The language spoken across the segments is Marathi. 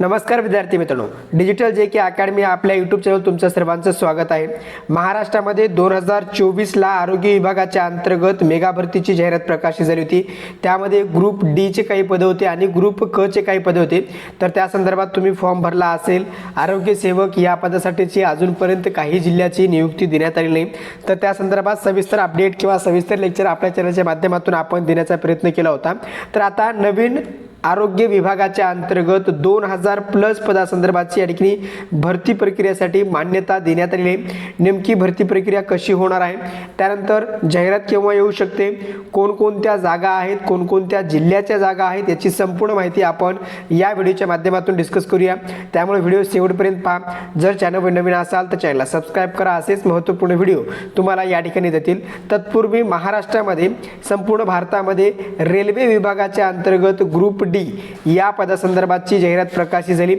नमस्कार विद्यार्थी मित्रांनो. डिजिटल जे के अकॅडमी आपल्या यूट्यूब चॅनल तुमचं सर्वांचं स्वागत आहे. महाराष्ट्रामध्ये दोन हजार चोवीसला आरोग्य विभागाच्या अंतर्गत मेगा भरतीची जाहिरात प्रकाशित झाली होती. त्यामध्ये ग्रुप डीचे काही पदं होते आणि ग्रुप क चे काही पदे होते. तर त्या संदर्भात तुम्ही फॉर्म भरला असेल. आरोग्य सेवक या पदासाठीची अजूनपर्यंत काही जिल्ह्याची नियुक्ती देण्यात आली नाही. तर त्या संदर्भात सविस्तर अपडेट किंवा सविस्तर लेक्चर आपल्या चॅनलच्या माध्यमातून आपण देण्याचा प्रयत्न केला होता. तर आता नवीन आरोग्य विभागाच्या अंतर्गत दोन हजार प्लस पदासंदर्भाची या ठिकाणी भरती प्रक्रियेसाठी मान्यता देण्यात आलेली आहे. नेमकी भरती प्रक्रिया कशी होणार आहे? त्यानंतर जाहिरात केव्हा येऊ शकते? कोणकोणत्या जागा आहेत? कोणकोणत्या जिल्ह्याच्या जागा आहेत? याची संपूर्ण माहिती आपण या व्हिडिओच्या माध्यमातून डिस्कस करूया. त्यामुळे व्हिडिओ शेवटपर्यंत पहा. जर चॅनलवर नवीन असाल तर चॅनलला सबस्क्राईब करा. असेच महत्त्वपूर्ण व्हिडिओ तुम्हाला या ठिकाणी देतील. तत्पूर्वी महाराष्ट्रामध्ये संपूर्ण भारतामध्ये रेल्वे विभागाच्या अंतर्गत ग्रुप डी या पदासंदर्भातची जाहिरात प्रकाशित झाली.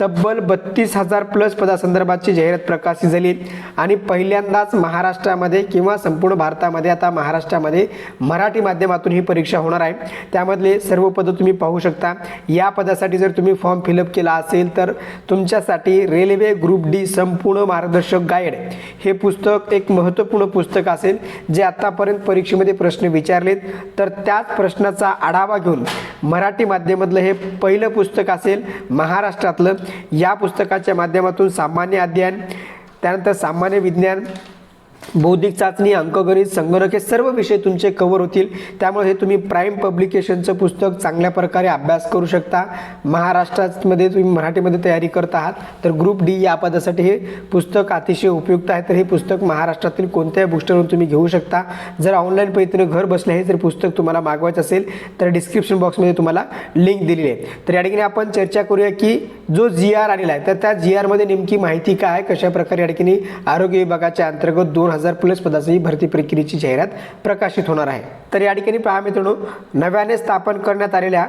तब्बल बत्तीस हजार प्लस पदासंदर्भातची जाहिरात प्रकाशित झाली. आणि पहिल्यांदाच महाराष्ट्रामध्ये किंवा संपूर्ण भारतामध्ये आता महाराष्ट्रामध्ये मराठी माध्यमातून ही परीक्षा होणार आहे. त्यामधले सर्व पदं तुम्ही पाहू शकता. या पदासाठी जर तुम्ही फॉर्म फिलअप केला असेल तर तुमच्यासाठी रेल्वे ग्रुप डी संपूर्ण मार्गदर्शक गाईड हे पुस्तक एक महत्त्वपूर्ण पुस्तक असेल जे आत्तापर्यंत परीक्षेमध्ये प्रश्न विचारलेत. तर त्याच प्रश्नाचा आढावा घेऊन मराठी माध्यमातलं हे पहिलं पुस्तक असेल महाराष्ट्रातलं. या पुस्तकाच्या माध्यमातून सामान्य अध्ययन त्यानंतर सामान्य विज्ञान बौद्धिक चाचणी अंकगणित संगणक हे सर्व विषय तुमचे कव्हर होतील. त्यामुळे हे तुम्ही प्राईम पब्लिकेशनचं पुस्तक चांगल्या प्रकारे अभ्यास करू शकता. महाराष्ट्रामध्ये तुम्ही मराठीमध्ये तयारी करत आहात. तर ग्रुप डी या पदासाठी हे पुस्तक अतिशय उपयुक्त आहे. तर हे पुस्तक महाराष्ट्रातील कोणत्याही बुस्टरवरून तुम्ही घेऊ शकता. जर ऑनलाईन पद्धतीने घर बसले हे जर पुस्तक तुम्हाला मागवायचं असेल तर डिस्क्रिप्शन बॉक्समध्ये तुम्हाला लिंक दिलेली आहे. तर या ठिकाणी आपण चर्चा करूया की जो जी आर आलेला आहे तर त्या जी आरमध्ये नेमकी माहिती काय आहे? कशा प्रकारे या ठिकाणी आरोग्य विभागाच्या अंतर्गत दोन हजार प्लस पदाची भरती प्रक्रियेची जाहिरात प्रकाशित होणार आहे. तर या ठिकाणी पहा मित्रांनो नव्याने स्थापन करण्यात आलेल्या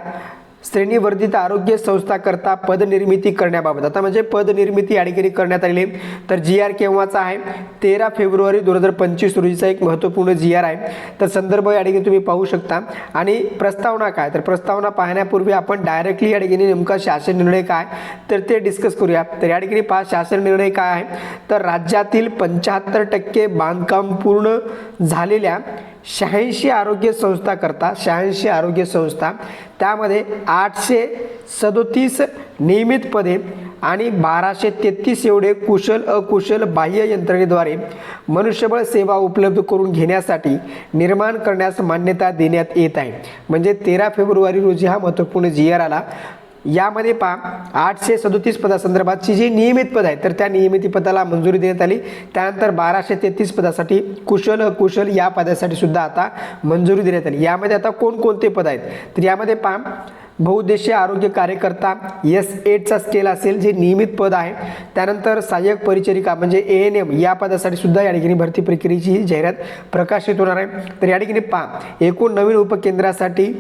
श्रेणीवर्धित आरोग्य संस्थाकरता पदनिर्मिती करण्याबाबत. आता म्हणजे पदनिर्मिती या करण्यात आलेली तर जी आर केव्हाचा आहे. तेरा फेब्रुवारी दोन हजार पंचवीस रोजीचा एक महत्त्वपूर्ण जी आर आहे. तर संदर्भ या ठिकाणी तुम्ही पाहू शकता. आणि प्रस्तावना काय? तर प्रस्तावना पाहण्यापूर्वी आपण डायरेक्टली या ठिकाणी नेमका शासन निर्णय काय? तर ते डिस्कस करूया. तर या ठिकाणी शासन निर्णय काय आहे? तर राज्यातील पंच्याहत्तर टक्के बांधकाम पूर्ण झालेल्या शहाऐंशी आरोग्य संस्था करता शहाऐंशी आरोग्य संस्था. त्यामध्ये आठशे सदोतीस नियमित पदे आणि बाराशे तेहतीस एवढे कुशल अकुशल बाह्य यंत्रणेद्वारे मनुष्यबळ सेवा उपलब्ध करून घेण्यासाठी निर्माण करण्यास मान्यता देण्यात येत आहे. म्हणजे तेरा फेब्रुवारी रोजी हा महत्त्वपूर्ण जी आर आला. यामध्ये पहा आठशे सदोतीस पदासंदर्भातची जी नियमित पद आहे तर त्या नियमित पदाला मंजुरी देण्यात आली. त्यानंतर बाराशे तेहतीस पदासाठी कुशल अकुशल या पदासाठी सुद्धा आता मंजुरी देण्यात आली. यामध्ये आता कोणकोणते पद आहेत? तर यामध्ये पहा बहुउद्देशीय आरोग्य कार्यकर्ता एस एडचा स्केल असेल जे नियमित पद आहे. त्यानंतर सहाय्यक परिचरिका म्हणजे ए एन एम या पदासाठी सुद्धा या ठिकाणी भरती प्रक्रियेची जाहिरात प्रकाशित होणार आहे. तर या ठिकाणी पहा एकूण नवीन उपकेंद्रासाठी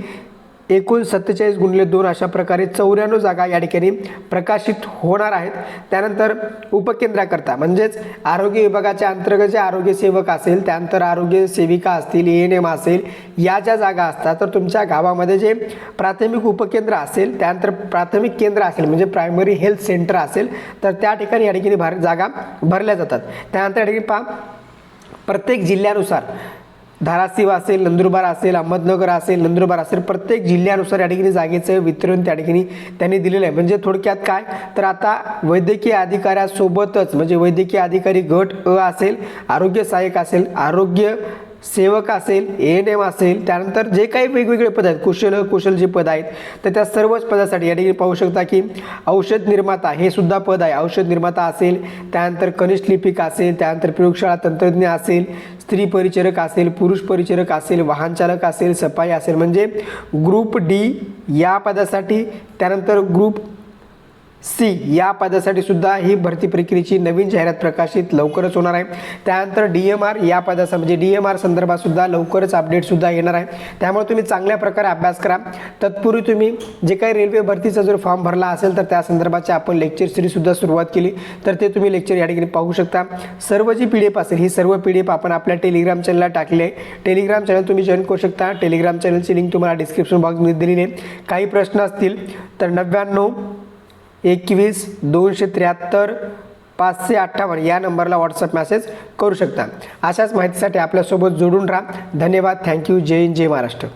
एकूण सत्तेचाळीस गुणिले दोन अशा प्रकारे चौऱ्याण्णव जागा या ठिकाणी प्रकाशित होणार आहेत. त्यानंतर उपकेंद्राकरता म्हणजेच आरोग्य विभागाच्या अंतर्गत जे आरोग्य सेवक असेल त्यानंतर आरोग्य सेविका असतील ए एन एम असेल या ज्या जागा असतात तर तुमच्या गावामध्ये जे प्राथमिक उपकेंद्र असेल त्यानंतर प्राथमिक केंद्र असेल म्हणजे प्रायमरी हेल्थ सेंटर असेल तर त्या ठिकाणी या ठिकाणी भार जागा भरल्या जातात. त्यानंतर या ठिकाणी पहा प्रत्येक जिल्ह्यानुसार धाराशिव असेल नंदुरबार असेल अहमदनगर असेल नंदुरबार असेल प्रत्येक जिल्ह्यानुसार या ठिकाणी जागेचं वितरण त्या ठिकाणी त्यांनी दिलेलं आहे. म्हणजे थोडक्यात काय? तर आता वैद्यकीय अधिकाऱ्यासोबतच म्हणजे वैद्यकीय अधिकारी गट अ असेल आरोग्य सहाय्यक असेल आरोग्य सेवक असेल ए एन एम असेल त्यानंतर जे काही वेगवेगळे पद आहेत कुशल कुशल जे पद आहेत तर त्या सर्वच पदासाठी या ठिकाणी पाहू शकता की औषध निर्माता हे सुद्धा पद आहे. औषध निर्माता असेल त्यानंतर कनिष्ठ लिपिक असेल त्यानंतर प्रयोगशाळा तंत्रज्ञ असेल स्त्री परिचारक असेल पुरुष परिचारक असेल वाहन चालक असेल सफाई असेल म्हणजे ग्रुप डी या पदासाठी त्यानंतर ग्रुप सी या पदासाठी सुद्धा ही भरती प्रक्रियेची नवीन जाहिरात प्रकाशित लवकरच होणार आहे. त्यानंतर डी एम आर या पदाचा म्हणजे डी एम आर संदर्भात सुद्धा लवकरच अपडेट सुद्धा येणार आहे. त्यामुळे तुम्ही चांगल्या प्रकारे अभ्यास करा. तत्पूर्वी तुम्ही जे काही रेल्वे भरतीचा जर फॉर्म भरला असेल तर त्या संदर्भाचे आपण लेक्चर सिरीजसुद्धा सुरुवात केली. तर ते तुम्ही लेक्चर या ठिकाणी पाहू शकता. सर्व जी पी डी एफ असेल ही सर्व पी डी एफ आपण आपल्या टेलिग्राम चॅनलला टाकले आहे. टेलिग्राम चॅनल तुम्ही जॉईन करू शकता. टेलिग्राम चॅनलची लिंक तुम्हाला डिस्क्रिप्शन बॉक्समध्ये दिलेली आहे. काही प्रश्न असतील तर नव्याण्णव एकवीस दोनशे त्र्याहत्तर पाचशे अठ्ठावन्न या नंबरला व्हॉट्सअप मेसेज करू शकता. अशाच माहितीसाठी आपल्यासोबत जोडून राहा. धन्यवाद. Thank you Jai Hind Jai Maharashtra.